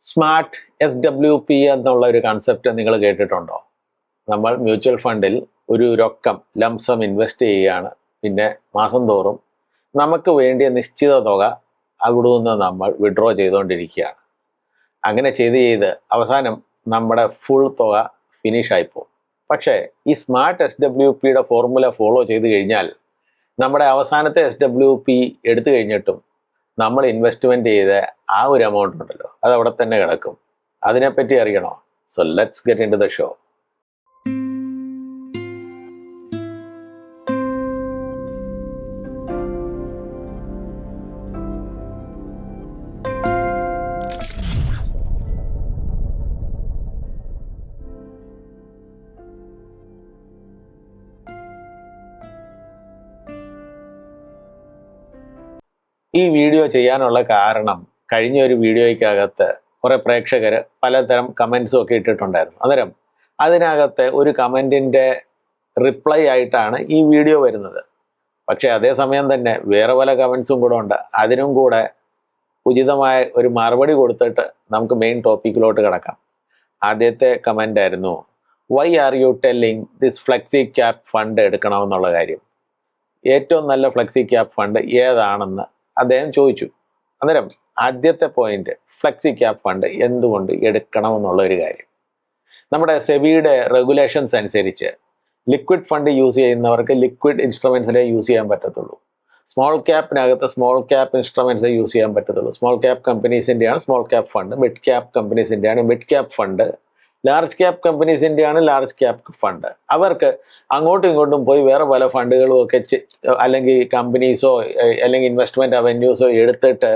Smart S W P എന്നുള്ള ഒരു concept നിങ്ങൾ കേട്ടിട്ടുണ്ടോ? നമ്മൾ മ്യൂച്വൽ ഫണ്ടിൽ ഒരു രൊക്കം ലംസം ഇൻവെസ്റ്റ് ചെയ്യുകയാണ്. പിന്നെ മാസം തോറും നമുക്ക് വേണ്ടിയ നിശ്ചിത തുക അവിടെ നിന്ന് നമ്മൾ വിഡ്രോ ചെയ്തുകൊണ്ടിരിക്കുകയാണ്. അങ്ങനെ ചെയ്ത് ചെയ്ത് അവസാനം നമ്മുടെ ഫുൾ തുക ഫിനിഷ് പോകും പക്ഷേ ഈ സ്മാർട്ട് എസ് ഡബ്ല്യു പിയുടെ ഫോർമുല ഫോളോ ചെയ്ത് കഴിഞ്ഞാൽ നമ്മുടെ അവസാനത്തെ എസ് ഡബ്ല്യു പി എടുത്തു കഴിഞ്ഞിട്ടും നമ്മൾ ഇൻവെസ്റ്റ്മെന്റ് ചെയ്ത ആ ഒരു എമൗണ്ട് ഉണ്ടല്ലോ അത് അവിടെ തന്നെ കിടക്കും. അതിനെപ്പറ്റി അറിയണോ? So let's get into the show show video ചെയ്യാനുള്ള കാരണം കഴിഞ്ഞ ഒരു വീഡിയോയ്ക്കകത്ത് കുറേ പ്രേക്ഷകർ പലതരം കമൻസും ഒക്കെ ഇട്ടിട്ടുണ്ടായിരുന്നു. അന്നേരം അതിനകത്ത് ഒരു കമന്റിന്റെ റിപ്ലൈ ആയിട്ടാണ് ഈ വീഡിയോ വരുന്നത്. പക്ഷേ അതേസമയം തന്നെ വേറെ പല കമൻസും കൂടെ ഉണ്ട്. അതിനും കൂടെ ഉചിതമായ ഒരു മറുപടി കൊടുത്തിട്ട് നമുക്ക് മെയിൻ ടോപ്പിക്കിലോട്ട് കിടക്കാം. ആദ്യത്തെ കമന്റ് ആയിരുന്നു why are you telling this flexi cap fund എടുക്കണമെന്നുള്ള കാര്യം? ഏറ്റവും നല്ല ഫ്ലെക്സി ക്യാപ് ഫണ്ട് ഏതാണെന്ന് അദ്ദേഹം ചോദിച്ചു അന്നേരം ആദ്യത്തെ പോയിന്റ് ഫ്ലെക്സി ക്യാപ് ഫണ്ട് എന്തുകൊണ്ട് എടുക്കണം എന്നുള്ള ഒരു കാര്യം? നമ്മുടെ സെബിയുടെ റെഗുലേഷൻസ് അനുസരിച്ച് ലിക്വിഡ് ഫണ്ട് യൂസ് ചെയ്യുന്നവർക്ക് ലിക്വിഡ് ഇൻസ്ട്രുമെൻസിലേ യൂസ് ചെയ്യാൻ പറ്റത്തുള്ളൂ. സ്മോൾ ക്യാപ്പിനകത്ത് സ്മോൾ ക്യാപ്പ് ഇൻസ്ട്രുമെന്റ്സേ യൂസ് ചെയ്യാൻ പറ്റത്തുള്ളൂ. Small cap കമ്പനീസിന്റെയാണ് small cap fund mid cap കമ്പനീസിന്റെയാണ് mid cap fund large cap കമ്പനീസിന്റെയാണ് large cap fund അവർക്ക് അങ്ങോട്ടും ഇങ്ങോട്ടും പോയി വേറെ പല ഫണ്ടുകളും ഒക്കെ അല്ലെങ്കിൽ കമ്പനീസോ അല്ലെങ്കിൽ ഇൻവെസ്റ്റ്മെന്റ് അവന്യൂസോ എടുത്തിട്ട്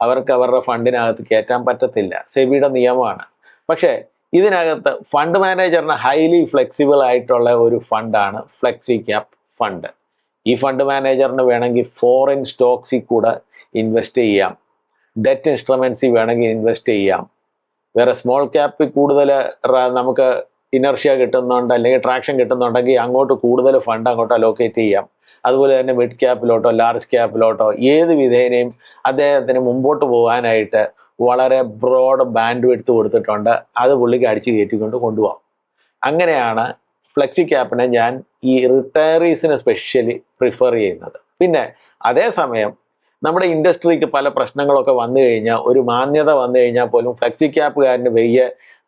അവർക്ക് അവരുടെ ഫണ്ടിനകത്ത് കയറ്റാൻ പറ്റത്തില്ല. സെബിയുടെ നിയമമാണ്. പക്ഷേ ഇതിനകത്ത് ഫണ്ട് മാനേജറിന് ഹൈലി ഫ്ലെക്സിബിൾ ആയിട്ടുള്ള ഒരു ഫണ്ടാണ് ഫ്ലെക്സി ക്യാപ് ഫണ്ട് ഈ ഫണ്ട് മാനേജറിന് വേണമെങ്കിൽ ഫോറിൻ സ്റ്റോക്സിൽ കൂടെ ഇൻവെസ്റ്റ് ചെയ്യാം. ഡെറ്റ് ഇൻസ്ട്രുമെൻസിൽ വേണമെങ്കിൽ ഇൻവെസ്റ്റ് ചെയ്യാം. വേറെ സ്മോൾ ക്യാപ്പിൽ കൂടുതൽ നമുക്ക് ഇനർഷ്യ കിട്ടുന്നുണ്ട് അല്ലെങ്കിൽ ട്രാക്ഷൻ കിട്ടുന്നുണ്ടെങ്കിൽ അങ്ങോട്ട് കൂടുതൽ ഫണ്ട് അങ്ങോട്ട് അലോക്കേറ്റ് ചെയ്യാം. അതുപോലെ തന്നെ മിഡ് ക്യാപ്പിലോട്ടോ ലാർജ് ക്യാപ്പിലോട്ടോ ഏത് വിധേനയും അദ്ദേഹത്തിന് മുമ്പോട്ട് പോകാനായിട്ട് വളരെ ബ്രോഡ് ബാൻഡ് എടുത്ത് കൊടുത്തിട്ടുണ്ട്. അത് പുള്ളിക്ക് അടിച്ചു കയറ്റിക്കൊണ്ട് കൊണ്ടുപോകാം. അങ്ങനെയാണ് ഫ്ലെക്സി ക്യാപ്പിനെ ഞാൻ ഈ റിട്ടയറീസിന് സ്പെഷ്യലി പ്രിഫർ ചെയ്യുന്നത്. പിന്നെ അതേസമയം നമ്മുടെ ഇൻഡസ്ട്രിക്ക് പല പ്രശ്നങ്ങളൊക്കെ വന്നു കഴിഞ്ഞാൽ ഒരു മാന്യത വന്നു കഴിഞ്ഞാൽ പോലും ഫ്ലെക്സി ക്യാപ്പുകാരന് വെയ്യ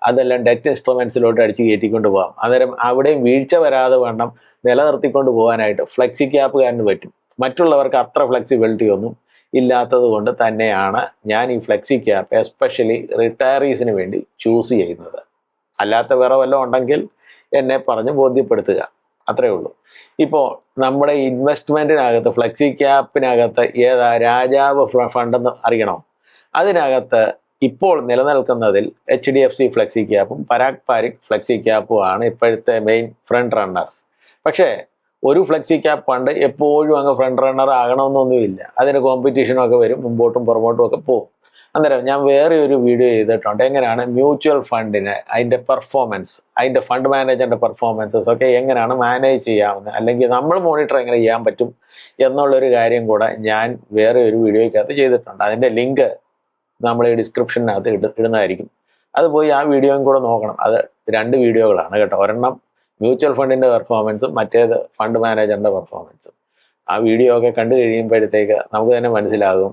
അതെല്ലാം ഡെറ്റ് ഇൻസ്ട്രുമെൻസിലോട്ട് അടിച്ച് കയറ്റിക്കൊണ്ട് പോകാം അന്നേരം അവിടെയും വീഴ്ച വരാതെ വേണം നിലനിർത്തിക്കൊണ്ട് പോകാനായിട്ട് ഫ്ലെക്സി ക്യാപ്പുകാരന് പറ്റും. മറ്റുള്ളവർക്ക് അത്ര ഫ്ലെക്സിബിലിറ്റി ഒന്നും ഇല്ലാത്തത് കൊണ്ട് തന്നെയാണ് ഞാൻ ഈ ഫ്ലെക്സി ക്യാപ്പ് എസ്പെഷ്യലി റിട്ടയറീസിന് വേണ്ടി ചൂസ് ചെയ്യുന്നത്. അല്ലാത്ത വേറെ വല്ലതും ഉണ്ടെങ്കിൽ എന്നെ പറഞ്ഞ് ബോധ്യപ്പെടുത്തുക. അത്രേ ഉള്ളൂ. ഇപ്പോൾ നമ്മുടെ ഇൻവെസ്റ്റ്മെന്റിനകത്ത് ഫ്ലെക്സി ക്യാപ്പിനകത്ത് ഏതാ രാജാവ് ഫണ്ടെന്ന് അറിയണോ? അതിനകത്ത് ഇപ്പോൾ നിലനിൽക്കുന്നതിൽ H D F C flexi ക്യാപ്പും Parag Parikh flexi ക്യാപ്പുമാണ് ഇപ്പോഴത്തെ മെയിൻ ഫ്രണ്ട് റണ്ണേഴ്സ് പക്ഷേ ഒരു ഫ്ലെക്സി ക്യാപ്പ് ഫണ്ട് എപ്പോഴും അങ്ങ് ഫ്രണ്ട് റണ്ണർ ആകണമെന്നൊന്നുമില്ല. അതിന് കോമ്പറ്റീഷനൊക്കെ വരും മുമ്പോട്ടും പുറമോട്ടും ഒക്കെ പോകും. അന്നേരം ഞാൻ വേറെ ഒരു വീഡിയോ ചെയ്തിട്ടുണ്ട്. എങ്ങനെയാണ് മ്യൂച്വൽ ഫണ്ടിന് അതിന്റെ പെർഫോമൻസ് അതിന്റെ ഫണ്ട് മാനേജറിന്റെ പെർഫോമൻസസ് ഒക്കെ എങ്ങനെയാണ് മാനേജ് ചെയ്യാവുന്നത്? അല്ലെങ്കിൽ നമ്മൾ മോണിറ്റർ എങ്ങനെ ചെയ്യാൻ പറ്റും എന്നുള്ളൊരു കാര്യം കൂടെ ഞാൻ വേറെ ഒരു വീഡിയോയ്ക്കകത്ത് ചെയ്തിട്ടുണ്ട്. അതിന്റെ ലിങ്ക് നമ്മൾ ഈ ഡിസ്ക്രിപ്ഷനകത്ത് ഇട ഇടുന്നതായിരിക്കും. അത് പോയി ആ വീഡിയോയും കൂടെ നോക്കണം. അത് രണ്ട് വീഡിയോകളാണ് കേട്ടോ. ഒരെണ്ണം മ്യൂച്വൽ ഫണ്ടിന്റെ പെർഫോമൻസും മറ്റേത് ഫണ്ട് മാനേജറിന്റെ പെർഫോമൻസും ആ വീഡിയോ ഒക്കെ കണ്ടു കഴിയുമ്പോഴത്തേക്ക് നമുക്ക് തന്നെ മനസ്സിലാകും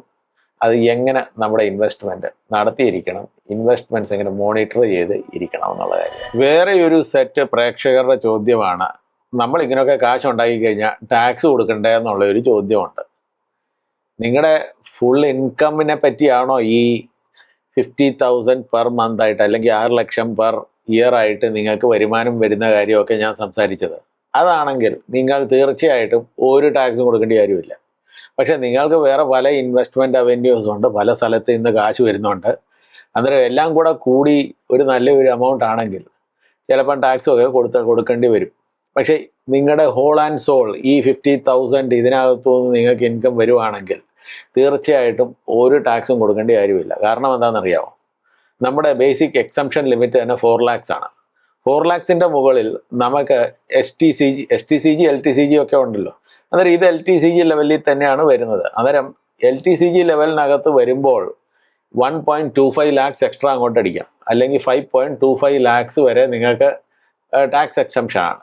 അത് എങ്ങനെ നമ്മുടെ ഇൻവെസ്റ്റ്മെന്റ് നടത്തിയിരിക്കണം ഇൻവെസ്റ്റ്മെന്റ്സ് എങ്ങനെ മോണിറ്റർ ചെയ്ത് ഇരിക്കണം എന്നുള്ള കാര്യം. വേറെ ഒരു സെറ്റ് പ്രേക്ഷകരുടെ ചോദ്യമാണ് നമ്മൾ ഇങ്ങനെയൊക്കെ കാശ് ഉണ്ടാക്കി കഴിഞ്ഞാൽ ടാക്സ് കൊടുക്കണ്ടേ? എന്നുള്ള ഒരു ചോദ്യമുണ്ട്. നിങ്ങളുടെ ഫുൾ ഇൻകമ്മിനെ പറ്റിയാണോ ഈ ഫിഫ്റ്റി തൗസൻഡ് പെർ മന്ത് ആയിട്ട് അല്ലെങ്കിൽ ആറ് ലക്ഷം പെർ ഇയർ ആയിട്ട് നിങ്ങൾക്ക് വരുമാനം വരുന്ന കാര്യമൊക്കെ ഞാൻ സംസാരിച്ചത്. അതാണെങ്കിൽ നിങ്ങൾ തീർച്ചയായിട്ടും ഒരു ടാക്സും കൊടുക്കേണ്ട കാര്യമില്ല. പക്ഷേ നിങ്ങൾക്ക് വേറെ പല ഇൻവെസ്റ്റ്മെന്റ് അവന്യൂസ് ഉണ്ട് പല സ്ഥലത്ത് നിന്ന് കാശ് വരുന്നുണ്ട്. അന്നേരം എല്ലാം കൂടെ കൂടി ഒരു നല്ലൊരു എമൗണ്ട് ആണെങ്കിൽ ചിലപ്പം ടാക്സും ഒക്കെ കൊടുത്ത് കൊടുക്കേണ്ടി വരും. പക്ഷേ നിങ്ങളുടെ ഹോൾ ആൻഡ് സോൾ ഈ ഫിഫ്റ്റി തൗസൻഡ് ഇതിനകത്തുനിന്ന് നിങ്ങൾക്ക് ഇൻകം വരുവാണെങ്കിൽ തീർച്ചയായിട്ടും ഒരു ടാക്സും കൊടുക്കേണ്ട കാര്യമില്ല. കാരണം എന്താണെന്നറിയാമോ നമ്മുടെ ബേസിക് എക്സംഷൻ ലിമിറ്റ് തന്നെ ഫോർ ലാക്സ് ആണ്. ഫോർ ലാക്സിന്റെ മുകളിൽ നമുക്ക് S T C G S T C G L T C G ഒക്കെ ഉണ്ടല്ലോ. അന്നേരം ഇത് എൽ ടി സി ജി ലെവലിൽ തന്നെയാണ് വരുന്നത്. അന്നേരം എൽ ടി സി ജി ലെവലിനകത്ത് വരുമ്പോൾ one point two five lakhs extra അങ്ങോട്ട് അടിക്കാം. അല്ലെങ്കിൽ five point two five lakhs വരെ നിങ്ങൾക്ക് ടാക്സ് എക്സംഷൻ ആണ്.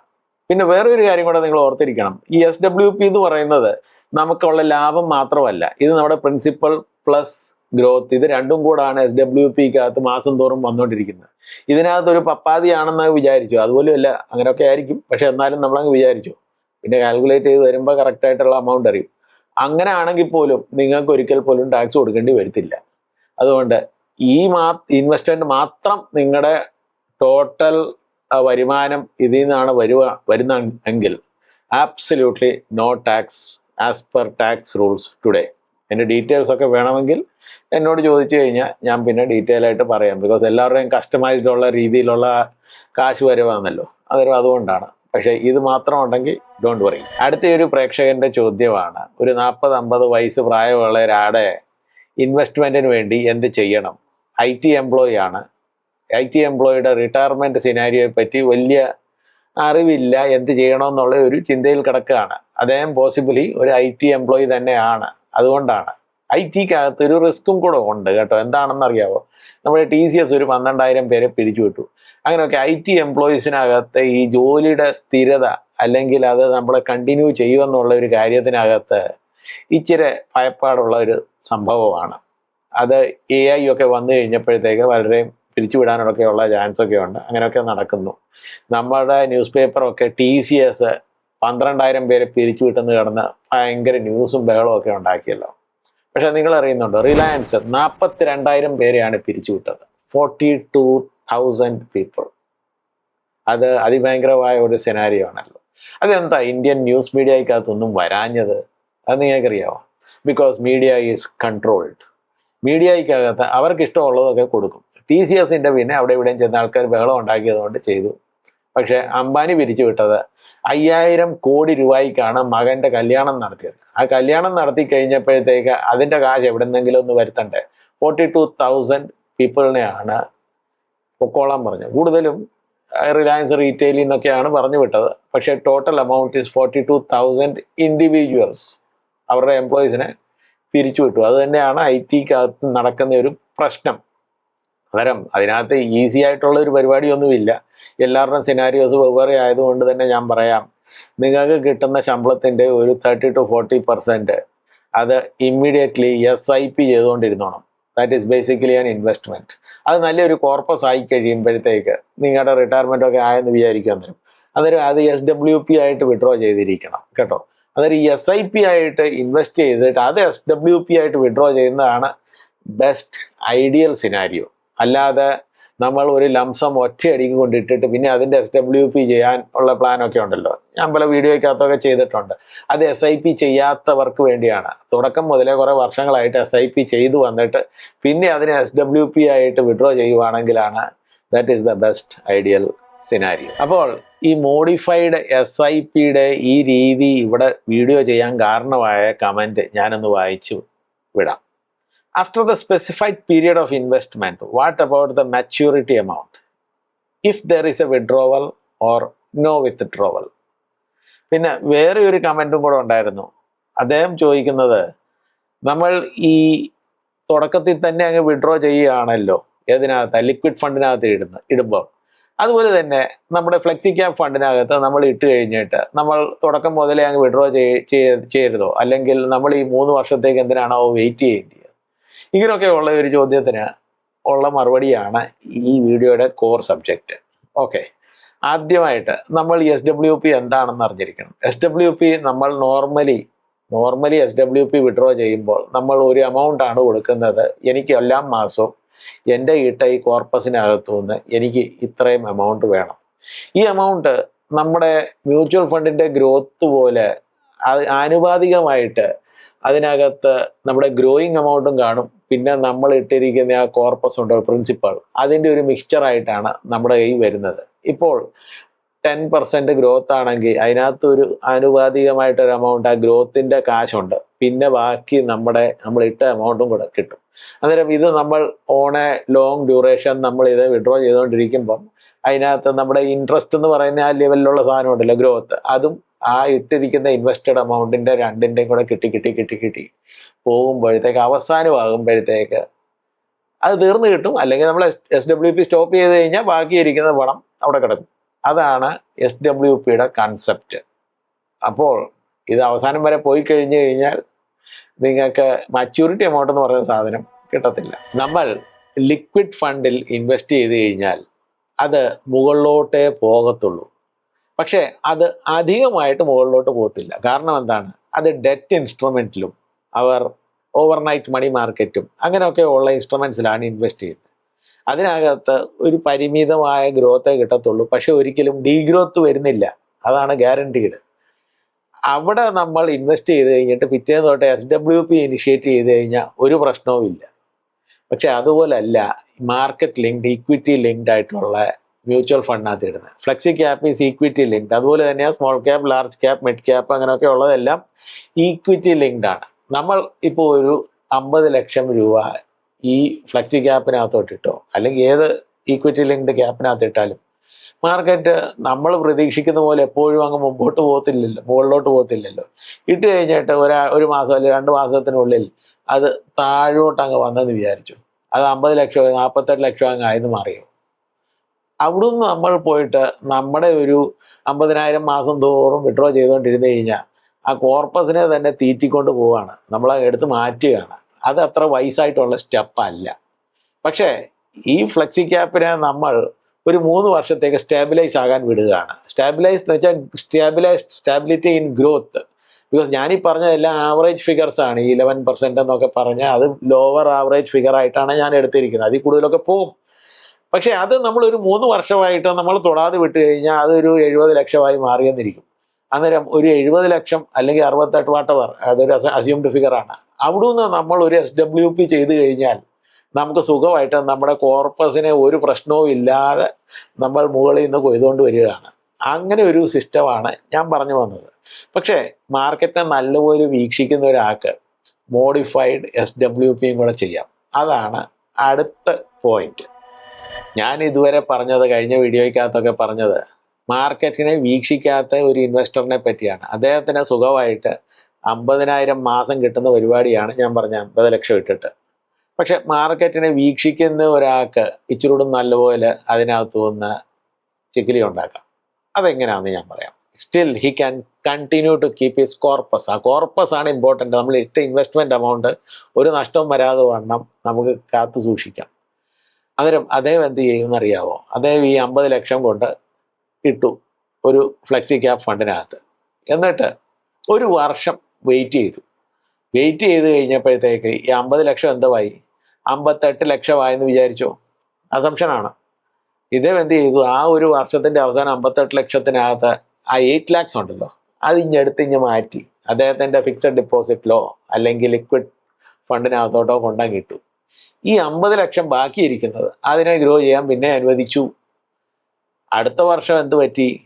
പിന്നെ വേറൊരു കാര്യം കൂടെ നിങ്ങൾ ഓർത്തിരിക്കണം. ഈ എസ് ഡബ്ല്യു പി എന്ന് പറയുന്നത് നമുക്കുള്ള ലാഭം മാത്രമല്ല. ഇത് നമ്മുടെ പ്രിൻസിപ്പൽ പ്ലസ് ഗ്രോത്ത് ഇത് രണ്ടും കൂടാണ് എസ് ഡബ്ല്യു പിക്കകത്ത് മാസം തോറും വന്നുകൊണ്ടിരിക്കുന്നത് ഇതിനകത്ത് ഒരു പപ്പാതിയാണെന്ന് വിചാരിച്ചു. അതുപോലുമല്ല അങ്ങനെയൊക്കെ ആയിരിക്കും. പക്ഷെ എന്നാലും നമ്മളങ്ങ് വിചാരിച്ചു. പിന്നെ കാൽക്കുലേറ്റ് ചെയ്ത് വരുമ്പോൾ കറക്റ്റായിട്ടുള്ള എമൗണ്ട് അറിയും. അങ്ങനെ ആണെങ്കിൽ പോലും നിങ്ങൾക്ക് ഒരിക്കൽ പോലും ടാക്സ് കൊടുക്കേണ്ടി വരത്തില്ല. അതുകൊണ്ട് ഈ മാ ഇൻവെസ്റ്റ്മെന്റ് മാത്രം നിങ്ങളുടെ ടോട്ടൽ വരുമാനം ഇതിൽ നിന്നാണ് വരുക വരുന്ന എങ്കിൽ absolutely no tax as per tax rules today അതിന്റെ ഡീറ്റെയിൽസ് ഒക്കെ വേണമെങ്കിൽ എന്നോട് ചോദിച്ചു കഴിഞ്ഞാൽ ഞാൻ പിന്നെ ഡീറ്റെയിൽ ആയിട്ട് പറയാം. ബിക്കോസ് എല്ലാവരുടെയും കസ്റ്റമൈസ്ഡ് ഉള്ള രീതിയിലുള്ള കാശ് വരവാന്നല്ലോ. അതൊരു അതുകൊണ്ടാണ്. പക്ഷേ ഇത് മാത്രം ഉണ്ടെങ്കിൽ ഡോണ്ട് വറി അടുത്ത ഒരു പ്രേക്ഷകന്റെ ചോദ്യമാണ്. ഒരു നാൽപ്പത് അമ്പത് വയസ്സ് പ്രായമുള്ള ഒരാടെ ഇൻവെസ്റ്റ്മെന്റിന് വേണ്ടി എന്ത് ചെയ്യണം? ഐ ടി എംപ്ലോയി ആണ്. ഐ ടി എംപ്ലോയിയുടെ റിട്ടയർമെന്റ് സിനാരിയോയെ പറ്റി വലിയ അറിവില്ല. എന്ത് ചെയ്യണമെന്നുള്ള ഒരു ചിന്തയിൽ കിടക്കുകയാണ്. അദ്ദേഹം പോസിബിളി ഒരു ഐ ടി എംപ്ലോയി തന്നെയാണ്. അതുകൊണ്ടാണ്. ഐ ടിക്കകത്ത് ഒരു റിസ്ക്കും കൂടെ ഉണ്ട് കേട്ടോ. എന്താണെന്ന് അറിയാവോ നമ്മുടെ ടി സി എസ് ഒരു പന്ത്രണ്ടായിരം പേരെ പിരിച്ചുവിട്ടു അങ്ങനെയൊക്കെ ഐ ടി എംപ്ലോയീസിനകത്ത് ഈ ജോലിയുടെ സ്ഥിരത അല്ലെങ്കിൽ അത് നമ്മൾ കണ്ടിന്യൂ ചെയ്യുമെന്നുള്ള ഒരു കാര്യത്തിനകത്ത് ഇച്ചിരി ഭയപ്പാടുള്ള ഒരു സംഭവമാണ്. അത് എ ഐ ഒക്കെ വന്നു കഴിഞ്ഞപ്പോഴത്തേക്ക് വളരെ പിരിച്ചുവിടാനൊക്കെയുള്ള ചാൻസ് ഒക്കെ ഉണ്ട്. അങ്ങനെയൊക്കെ നടക്കുന്നു. നമ്മുടെ ന്യൂസ് പേപ്പറൊക്കെ ടി സി എസ് പന്ത്രണ്ടായിരം പേരെ പിരിച്ചുവിട്ടെന്ന് കിടന്ന് ഭയങ്കര ന്യൂസും ബഹളവും ഒക്കെ ഉണ്ടാക്കിയല്ലോ. പക്ഷെ നിങ്ങൾ അറിയുന്നുണ്ടോ? റിലയൻസ് നാൽപ്പത്തി രണ്ടായിരം പേരെയാണ് പിരിച്ചുവിട്ടത്. ഫോർട്ടി ടു തൗസൻഡ് പീപ്പിൾ അത് അതിഭയങ്കരമായ ഒരു സെനാരിയോ ആണല്ലോ. അതെന്താ? ഇന്ത്യൻ ന്യൂസ് മീഡിയക്കകത്തൊന്നും വരാഞ്ഞത്? അത് നിങ്ങൾക്കറിയാമോ ബിക്കോസ് മീഡിയ ഈസ് കൺട്രോൾഡ് മീഡിയയ്ക്കകത്ത് അവർക്ക് ഇഷ്ടമുള്ളതൊക്കെ കൊടുക്കും ടി സി എസിന്റെ പിന്നെ അവിടെ ഇവിടെയും ചെന്ന ആൾക്കാർ ബഹളം ഉണ്ടാക്കിയതുകൊണ്ട് ചെയ്തു. പക്ഷേ അംബാനി പിരിച്ചു വിട്ടത് അയ്യായിരം കോടി രൂപയ്ക്കാണ് മകന്റെ കല്യാണം നടത്തിയത്. ആ കല്യാണം നടത്തി കഴിഞ്ഞപ്പോഴത്തേക്ക് അതിന്റെ കാശ് എവിടെന്നെങ്കിലും ഒന്ന് വരുത്തണ്ടേ? ഫോർട്ടി ടു തൗസൻഡ് പീപ്പിളിനെയാണ് പൊക്കോളാൻ പറഞ്ഞത്. കൂടുതലും റിലയൻസ് റീറ്റെയിലിൽ നിന്നൊക്കെയാണ് പറഞ്ഞു വിട്ടത്. പക്ഷേ total amount is forty two thousand individuals അവരുടെ എംപ്ലോയീസിനെ പിരിച്ചുവിട്ടു അത് തന്നെയാണ് ഐ ടിക്കകത്ത് നടക്കുന്ന ഒരു പ്രശ്നം. പകരം അതിനകത്ത് ഈസി ആയിട്ടുള്ള ഒരു പരിപാടിയൊന്നുമില്ല. എല്ലാവരുടെയും സിനാരിയോസ് വെവ്വേറെ ആയതുകൊണ്ട് തന്നെ ഞാൻ പറയാം. നിങ്ങൾക്ക് കിട്ടുന്ന ശമ്പളത്തിന്റെ ഒരു തേർട്ടി ടു ഫോർട്ടി പെർസെന്റ് അത് immediately S I P ചെയ്തുകൊണ്ടിരുന്നോണം. That is basically an investment അത് നല്ലൊരു കോർപ്പസ് ആയി കഴിയുമ്പോഴത്തേക്ക് നിങ്ങളുടെ റിട്ടയർമെന്റ് ഒക്കെ ആയെന്ന് വിചാരിക്കും അന്നേരം അന്നേരം അത് എസ് ഡബ്ല്യു പി ആയിട്ട് വിഡ്രോ ചെയ്തിരിക്കണം കേട്ടോ. അന്നേരം ഈ എസ് ഐ പി ആയിട്ട് ഇൻവെസ്റ്റ് ചെയ്തിട്ട് അത് എസ് ഡബ്ല്യു പി ആയിട്ട് വിഡ്രോ ചെയ്യുന്നതാണ് ബെസ്റ്റ് ഐഡിയൽ സിനാരിയോ അല്ലാതെ നമ്മൾ ഒരു ലംസം ഒറ്റയടിക്ക് കൊണ്ടിട്ടിട്ട് പിന്നെ അതിന്റെ എസ് ഡബ്ല്യു പി ചെയ്യാൻ ഉള്ള പ്ലാനൊക്കെ ഉണ്ടല്ലോ. ഞാൻ പല വീഡിയോയ്ക്കകത്തൊക്കെ ചെയ്തിട്ടുണ്ട്. അത് എസ് ഐ പി ചെയ്യാത്തവർക്ക് വേണ്ടിയാണ്. തുടക്കം മുതലേ കുറേ വർഷങ്ങളായിട്ട് എസ് ഐ പി ചെയ്തു വന്നിട്ട് പിന്നെ അതിനെ എസ് ഡബ്ല്യു പി ആയിട്ട് withdraw ചെയ്യുവാണെങ്കിലാണ് that is the best ideal scenario അപ്പോൾ ഈ മോഡിഫൈഡ് എസ് ഐ പിയുടെ ഈ രീതി ഇവിടെ വീഡിയോ ചെയ്യാൻ കാരണമായ കമന്റ് ഞാനൊന്ന് വായിച്ചു വിടാം. After the specified period of investment, what about the maturity amount? If there is a withdrawal or no withdrawal. പിന്നെ വേറെ ഒരു കമന്റും കൂടെ ഉണ്ടായിരുന്നു. അദ്ദേഹം ചോദിക്കുന്നത് നമ്മൾ ഈ തുടക്കത്തിൽ തന്നെ അങ്ങ് വിഡ്രോ ചെയ്യുകയാണല്ലോ ഏതിനകത്ത്? ലിക്വിഡ് ഫണ്ടിനകത്ത് ഇടുന്ന ഇടുമ്പോൾ. അതുപോലെ തന്നെ നമ്മുടെ ഫ്ലെക്സി ക്യാപ് ഫണ്ടിനകത്ത് നമ്മൾ ഇട്ട് കഴിഞ്ഞിട്ട് നമ്മൾ തുടക്കം മുതലേ അങ്ങ് വിഡ്രോ ചെയ്യരുതോ? അല്ലെങ്കിൽ നമ്മൾ ഈ മൂന്ന് വർഷത്തേക്ക് എന്തിനാണോ വെയിറ്റ് ചെയ്യേണ്ടത് ഇങ്ങനെയൊക്കെ ഉള്ള ഒരു ചോദ്യത്തിന് ഉള്ള മറുപടിയാണ് ഈ വീഡിയോയുടെ കോർ സബ്ജക്റ്റ് ഓക്കെ ആദ്യമായിട്ട് നമ്മൾ എസ് ഡബ്ല്യു പി എന്താണെന്ന് അറിഞ്ഞിരിക്കണം. എസ് ഡബ്ല്യു പി നമ്മൾ normally normally S W P withdraw ചെയ്യുമ്പോൾ നമ്മൾ ഒരു എമൗണ്ട് ആണ് കൊടുക്കുന്നത്. എനിക്ക് എല്ലാ മാസവും എന്റെ ഇട്ട ഈ കോർപ്പസിനകത്തു നിന്ന് എനിക്ക് ഇത്രയും എമൗണ്ട് വേണം. ഈ എമൗണ്ട് നമ്മുടെ മ്യൂച്വൽ ഫണ്ടിന്റെ ഗ്രോത്ത് പോലെ ആനുപാതികമായിട്ട് അതിനകത്ത് നമ്മുടെ ഗ്രോയിങ് എമൗണ്ടും കാണും. പിന്നെ നമ്മൾ ഇട്ടിരിക്കുന്ന ആ കോർപ്പസ് ഉണ്ട് പ്രിൻസിപ്പൾ അതിന്റെ ഒരു മിക്സ്ചറായിട്ടാണ് നമ്മുടെ കയ്യിൽ വരുന്നത്. ഇപ്പോൾ ടെൻ പെർസെന്റ് ഗ്രോത്ത് ആണെങ്കിൽ അതിനകത്ത് ഒരു ആനുപാതികമായിട്ടൊരു എമൗണ്ട് ആ ഗ്രോത്തിന്റെ കാശുണ്ട്. പിന്നെ ബാക്കി നമ്മുടെ നമ്മൾ ഇട്ട എമൗണ്ടും കൂടെ കിട്ടും. അന്നേരം ഇത് നമ്മൾ ഓൺ എ ലോങ് ഡ്യൂറേഷൻ നമ്മൾ ഇത് വിഡ്രോ ചെയ്തുകൊണ്ടിരിക്കുമ്പം അതിനകത്ത് നമ്മുടെ ഇൻട്രസ്റ്റ് എന്ന് പറയുന്ന ആ ലെവലിലുള്ള സാധനം ഉണ്ടല്ലോ ഗ്രോത്ത് അതും ആ ഇട്ടിരിക്കുന്ന ഇൻവെസ്റ്റഡ് എമൗണ്ടിന്റെ രണ്ടിന്റെയും കൂടെ കിട്ടി കിട്ടി കിട്ടി കിട്ടി. പോകുമ്പോഴത്തേക്ക് അവസാനമാകുമ്പോഴത്തേക്ക് അത് തീർന്നു കിട്ടും. അല്ലെങ്കിൽ നമ്മൾ എസ് ഡബ്ല്യു പി സ്റ്റോപ്പ് ചെയ്ത് കഴിഞ്ഞാൽ ബാക്കി ഇരിക്കുന്ന പണം അവിടെ കിടക്കും. അതാണ് എസ് ഡബ്ല്യു പിയുടെ കൺസെപ്റ്റ് അപ്പോൾ ഇത് അവസാനം വരെ പോയി കഴിഞ്ഞു കഴിഞ്ഞാൽ നിങ്ങൾക്ക് മച്യൂരിറ്റി എമൗണ്ട് എന്ന് പറയുന്ന സാധനം കിട്ടത്തില്ല. നമ്മൾ ലിക്വിഡ് ഫണ്ടിൽ ഇൻവെസ്റ്റ് ചെയ്ത് കഴിഞ്ഞാൽ അത് മുകളിലോട്ടേ പോകത്തുള്ളൂ. പക്ഷേ അത് അധികമായിട്ട് മുകളിലോട്ട് പോകത്തില്ല. കാരണം എന്താണ്? അത് ഡെറ്റ് ഇൻസ്ട്രുമെന്റിലും അവർ ഓവർനൈറ്റ് മണി മാർക്കറ്റും അങ്ങനെയൊക്കെ ഉള്ള ഇൻസ്ട്രുമെൻസിലാണ് ഇൻവെസ്റ്റ് ചെയ്യുന്നത്. അതിനകത്ത് ഒരു പരിമിതമായ ഗ്രോത്തേ കിട്ടത്തുള്ളൂ. പക്ഷെ ഒരിക്കലും ഡീഗ്രോത്ത് വരുന്നില്ല. അതാണ് ഗ്യാരണ്ടീഡ് അവിടെ നമ്മൾ ഇൻവെസ്റ്റ് ചെയ്ത് കഴിഞ്ഞിട്ട് പിറ്റേന്ന് തൊട്ട് എസ് ഡബ്ല്യു പി ഇനിഷ്യേറ്റ് ചെയ്ത് കഴിഞ്ഞാൽ ഒരു പ്രശ്നവും ഇല്ല പക്ഷെ അതുപോലല്ല മാർക്കറ്റ് ലിങ്ക്ഡ് ഇക്വിറ്റി ലിങ്ക്ഡ് ആയിട്ടുള്ള മ്യൂച്വൽ ഫണ്ടിനകത്ത് ഇടുന്നത്. Flexi cap is equity linked. അതുപോലെ തന്നെയാണ് small cap large cap mid cap അങ്ങനെയൊക്കെ ഉള്ളതെല്ലാം ഈക്വിറ്റി ലിങ്ക്ഡ് ആണ്. നമ്മൾ ഇപ്പോൾ ഒരു അമ്പത് ലക്ഷം രൂപ ഈ ഫ്ലെക്സി ക്യാപ്പിനകത്തോട്ട് ഇട്ടോ അല്ലെങ്കിൽ ഏത് ഈക്വിറ്റി ലിങ്ക്ഡ് ക്യാപ്പിനകത്ത് ഇട്ടാലും മാർക്കറ്റ് നമ്മൾ പ്രതീക്ഷിക്കുന്ന പോലെ എപ്പോഴും അങ്ങ് മുമ്പോട്ട് പോകത്തില്ലല്ലോ മുകളിലോട്ട് പോകത്തില്ലല്ലോ. ഇട്ട് കഴിഞ്ഞിട്ട് ഒരാ ഒരു മാസം അല്ലെങ്കിൽ രണ്ട് മാസത്തിനുള്ളിൽ അത് താഴോട്ട് അങ്ങ് വന്നെന്ന് വിചാരിച്ചു. അത് അമ്പത് ലക്ഷം നാൽപ്പത്തെട്ട് ലക്ഷം അങ്ങ് ആയെന്ന് മാറിയോ. അവിടുന്ന് നമ്മൾ പോയിട്ട് നമ്മുടെ ഒരു അമ്പതിനായിരം മാസം തോറും വിഡ്രോ ചെയ്തുകൊണ്ടിരുന്ന് കഴിഞ്ഞാൽ ആ കോർപ്പസിനെ തന്നെ തീറ്റിക്കൊണ്ട് പോവുകയാണ് നമ്മൾ എടുത്ത് മാറ്റുകയാണ്. അത് അത്ര വയസ്സായിട്ടുള്ള സ്റ്റെപ്പല്ല പക്ഷേ ഈ ഫ്ലെക്സി ക്യാപ്പിനെ നമ്മൾ ഒരു മൂന്ന് വർഷത്തേക്ക് സ്റ്റാബിലൈസ് ആകാൻ വിടുകയാണ്. സ്റ്റാബിലൈസ് എന്ന് വെച്ചാൽ stabilise stability in growth because ഞാനീ പറഞ്ഞതെല്ലാം ആവറേജ് ഫിഗേഴ്സ് ആണ്. ഈ ഇലവൻ പെർസെന്റ് എന്നൊക്കെ പറഞ്ഞാൽ അത് ലോവർ ആവറേജ് ഫിഗർ ആയിട്ടാണ് ഞാൻ എടുത്തിരിക്കുന്നത്. അതിൽ കൂടുതലൊക്കെ പോകും. പക്ഷേ അത് നമ്മളൊരു മൂന്ന് വർഷമായിട്ട് നമ്മൾ തൊടാതെ വിട്ട് കഴിഞ്ഞാൽ അതൊരു എഴുപത് ലക്ഷമായി മാറിയെന്നിരിക്കും. അന്നേരം ഒരു എഴുപത് ലക്ഷം അല്ലെങ്കിൽ അറുപത്തെട്ട് വാട്ടവർ അതൊരു അസ്യൂംഡ് ഫിഗറാണ് അവിടുന്ന് നമ്മൾ ഒരു എസ് ഡബ്ല്യു പി ചെയ്ത് കഴിഞ്ഞാൽ നമുക്ക് സുഖമായിട്ട് നമ്മുടെ കോർപ്പസിനെ ഒരു പ്രശ്നവും ഇല്ലാതെ നമ്മൾ മുകളിൽ നിന്ന് കൊയ്തുകൊണ്ട് വരികയാണ്. അങ്ങനെ ഒരു സിസ്റ്റമാണ് ഞാൻ പറഞ്ഞു വന്നത്. പക്ഷേ മാർക്കറ്റിനെ നല്ലപോലെ വീക്ഷിക്കുന്ന ഒരാൾക്ക് മോഡിഫൈഡ് എസ് ഡബ്ല്യു പിയും കൂടെ ചെയ്യാം. അതാണ് അടുത്ത പോയിന്റ് ഞാൻ ഇതുവരെ പറഞ്ഞത് കഴിഞ്ഞ വീഡിയോയ്ക്കകത്തൊക്കെ പറഞ്ഞത് മാർക്കറ്റിനെ വീക്ഷിക്കാത്ത ഒരു ഇൻവെസ്റ്ററിനെ പറ്റിയാണ്. അദ്ദേഹത്തിന് സുഖമായിട്ട് അമ്പതിനായിരം മാസം കിട്ടുന്ന പരിപാടിയാണ് ഞാൻ പറഞ്ഞ അമ്പത് ലക്ഷം ഇട്ടിട്ട്. പക്ഷെ മാർക്കറ്റിനെ വീക്ഷിക്കുന്ന ഒരാൾക്ക് ഇച്ചിരി കൂടും നല്ലപോലെ അതിനകത്ത് വന്ന് ചിക്കിലി ഉണ്ടാക്കാം. അതെങ്ങനെയാണെന്ന് ഞാൻ പറയാം. Still he can continue to keep his corpus ആ കോർപ്പസ് ആണ് ഇമ്പോർട്ടന്റ് നമ്മൾ ഇട്ട ഇൻവെസ്റ്റ്മെന്റ് എമൗണ്ട് ഒരു നഷ്ടവും വരാതെ വണ്ണം നമുക്ക് കാത്തു സൂക്ഷിക്കാം. അന്നേരം അദ്ദേഹം എന്ത് ചെയ്യുമെന്നറിയാവോ? അദ്ദേഹം ഈ അമ്പത് ലക്ഷം കൊണ്ട് ഇട്ടു ഒരു ഫ്ലെക്സി ക്യാപ് ഫണ്ടിനകത്ത്. എന്നിട്ട് ഒരു വർഷം വെയിറ്റ് ചെയ്തു. വെയിറ്റ് ചെയ്ത് കഴിഞ്ഞപ്പോഴത്തേക്ക് ഈ അമ്പത് ലക്ഷം എന്തായി അമ്പത്തെട്ട് ലക്ഷമായെന്ന് വിചാരിച്ചോ? അസംഷനാണ്. ഇദ്ദേഹം എന്ത് ചെയ്തു? ആ ഒരു വർഷത്തിന്റെ അവസാനം അമ്പത്തെട്ട് ലക്ഷത്തിനകത്ത് ആ എയ്റ്റ് ലാക്സ് ഉണ്ടല്ലോ. അത് ഇഞ്ഞെടുത്ത് ഇഞ്ഞ് മാറ്റി. അദ്ദേഹത്തിന്റെ ഫിക്സഡ് ഡിപ്പോസിറ്റിലോ അല്ലെങ്കിൽ ലിക്വിഡ് ഫണ്ടിനകത്തോട്ടോ കൊണ്ടാൻ ഇട്ടു. ഈ അമ്പത് ലക്ഷം ബാക്കിയിരിക്കുന്നത് അതിനെ ഗ്രോ ചെയ്യാൻ പിന്നെ അനുവദിച്ചു. അടുത്ത വർഷം എന്ത് പറ്റി?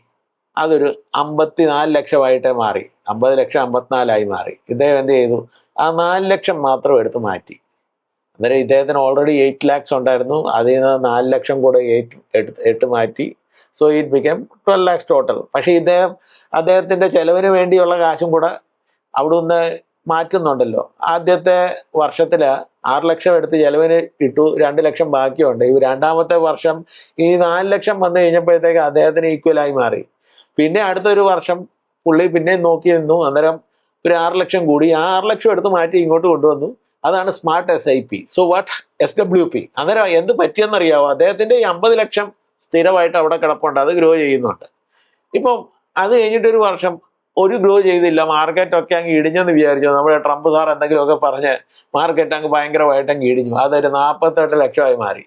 അതൊരു അമ്പത്തിനാല് ലക്ഷമായിട്ടേ മാറി. അമ്പത് ലക്ഷം അമ്പത്തിനാലായി മാറി. ഇദ്ദേഹം എന്ത് ചെയ്തു? ആ നാല് ലക്ഷം മാത്രം എടുത്ത് മാറ്റി. അന്നേരം ഇദ്ദേഹത്തിന് ഓൾറെഡി എയ്റ്റ് ലാക്സ് ഉണ്ടായിരുന്നു. അതിൽ നിന്ന് നാല് ലക്ഷം കൂടെ എയ്റ്റ് എടുത്ത് എട്ട് മാറ്റി. So it become twelve lakhs total പക്ഷേ ഇദ്ദേഹം അദ്ദേഹത്തിന്റെ ചെലവിന് വേണ്ടിയുള്ള കാശും കൂടെ അവിടെ നിന്ന് മാറ്റുന്നുണ്ടല്ലോ. ആദ്യത്തെ വർഷത്തിൽ ആറ് ലക്ഷം എടുത്ത് ചെലവിന് ഇട്ടു രണ്ട് ലക്ഷം ബാക്കിയുണ്ട്. ഈ രണ്ടാമത്തെ വർഷം ഈ നാല് ലക്ഷം വന്നു കഴിഞ്ഞപ്പോഴത്തേക്ക് അദ്ദേഹത്തിന് ഈക്വലായി മാറി. പിന്നെ അടുത്തൊരു വർഷം പുള്ളി പിന്നെ നോക്കി നിന്നു. അന്നേരം ഒരു ആറ് ലക്ഷം കൂടി. ആ ആറ് ലക്ഷം എടുത്ത് മാറ്റി ഇങ്ങോട്ട് കൊണ്ടുവന്നു. അതാണ് smart S I P so what S W P അന്നേരം എന്ത് പറ്റിയെന്നറിയാവോ? അദ്ദേഹത്തിന്റെ ഈ അമ്പത് ലക്ഷം സ്ഥിരമായിട്ട് അവിടെ കിടപ്പുണ്ട്. അത് ഗ്രോ ചെയ്യുന്നുണ്ട്. ഇപ്പം അത് കഴിഞ്ഞിട്ടൊരു വർഷം ഒരു ഗ്രോ ചെയ്തില്ല. മാർക്കറ്റ് ഒക്കെ അങ്ങ് ഇടിഞ്ഞെന്ന് വിചാരിച്ചു. നമ്മുടെ ട്രംപ് സാർ എന്തെങ്കിലുമൊക്കെ പറഞ്ഞ് മാർക്കറ്റ് അങ്ങ് ഭയങ്കരമായിട്ട് അങ്ങ് ഇടിഞ്ഞു. അതൊരു നാൽപ്പത്തെട്ട് ലക്ഷമായി മാറി.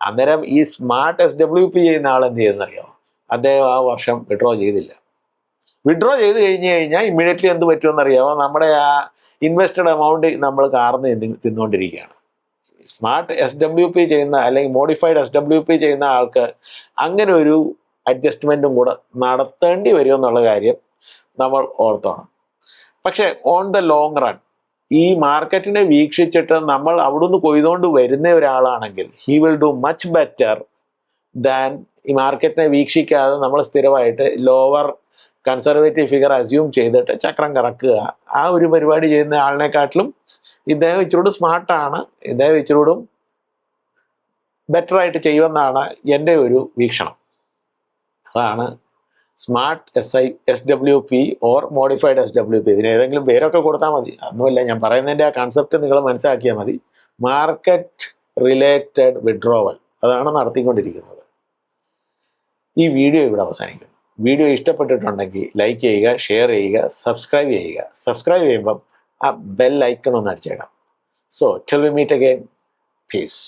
അന്നേരം ഈ സ്മാർട്ട് എസ് ഡബ്ല്യു പി ചെയ്യുന്ന ആൾ എന്ത് ചെയ്യുന്നറിയോ? അദ്ദേഹം ആ വർഷം വിഡ്രോ ചെയ്തില്ല. വിഡ്രോ ചെയ്ത് കഴിഞ്ഞ് കഴിഞ്ഞാൽ ഇമ്മീഡിയറ്റ്ലി എന്ത് പറ്റുമെന്നറിയാമോ നമ്മുടെ ആ ഇൻവെസ്റ്റഡ് എമൗണ്ട് നമ്മൾ കാർന്ന് തിന്ന് തിന്നുകൊണ്ടിരിക്കുകയാണ് സ്മാർട്ട് എസ് ഡബ്ല്യു പി ചെയ്യുന്ന അല്ലെങ്കിൽ മോഡിഫൈഡ് എസ് ഡബ്ല്യു പി ചെയ്യുന്ന ആൾക്ക് അങ്ങനെ ഒരു അഡ്ജസ്റ്റ്മെന്റും കൂടെ നടത്തേണ്ടി വരുമെന്നുള്ള കാര്യം നമ്മൾ ഓർത്തോണം. പക്ഷേ ഓൺ ദ ലോങ് റൺ ഈ മാർക്കറ്റിനെ വീക്ഷിച്ചിട്ട് നമ്മൾ അവിടുന്ന് കൊയ്തുകൊണ്ട് വരുന്ന ഒരാളാണെങ്കിൽ he will do much better than ഈ മാർക്കറ്റിനെ വീക്ഷിക്കാതെ നമ്മൾ സ്ഥിരമായിട്ട് ലോവർ കൺസർവേറ്റീവ് ഫിഗർ അസ്യൂം ചെയ്തിട്ട് ചക്രം കറക്കുക. ആ ഒരു പരിപാടി ചെയ്യുന്ന ആളിനെക്കാട്ടിലും ഇദ്ദേഹം ഇച്ചിരൂടും സ്മാർട്ടാണ് ഇദ്ദേഹം ഇച്ചിരൂടും ബെറ്റർ ആയിട്ട് ചെയ്യുമെന്നാണ് എന്റെ ഒരു വീക്ഷണം. അതാണ് smart S I S W P or modified S W P ഇതിന് ഏതെങ്കിലും പേരൊക്കെ കൊടുത്താൽ മതി. അതൊന്നുമില്ല ഞാൻ പറയുന്നതിന്റെ ആ കൺസെപ്റ്റ് നിങ്ങൾ മനസ്സിലാക്കിയാൽ മതി. മാർക്കറ്റ് റിലേറ്റഡ് വിഡ്രോവൽ അതാണ് നടത്തിക്കൊണ്ടിരിക്കുന്നത്. ഈ വീഡിയോ ഇവിടെ അവസാനിക്കുന്നു. വീഡിയോ ഇഷ്ടപ്പെട്ടിട്ടുണ്ടെങ്കിൽ ലൈക്ക് ചെയ്യുക ഷെയർ ചെയ്യുക സബ്സ്ക്രൈബ് ചെയ്യുക. സബ്സ്ക്രൈബ് ചെയ്യുമ്പം ആ ബെൽ ഐക്കൺ ഒന്ന് അടിച്ചേക്കണം. So tell we meet again peace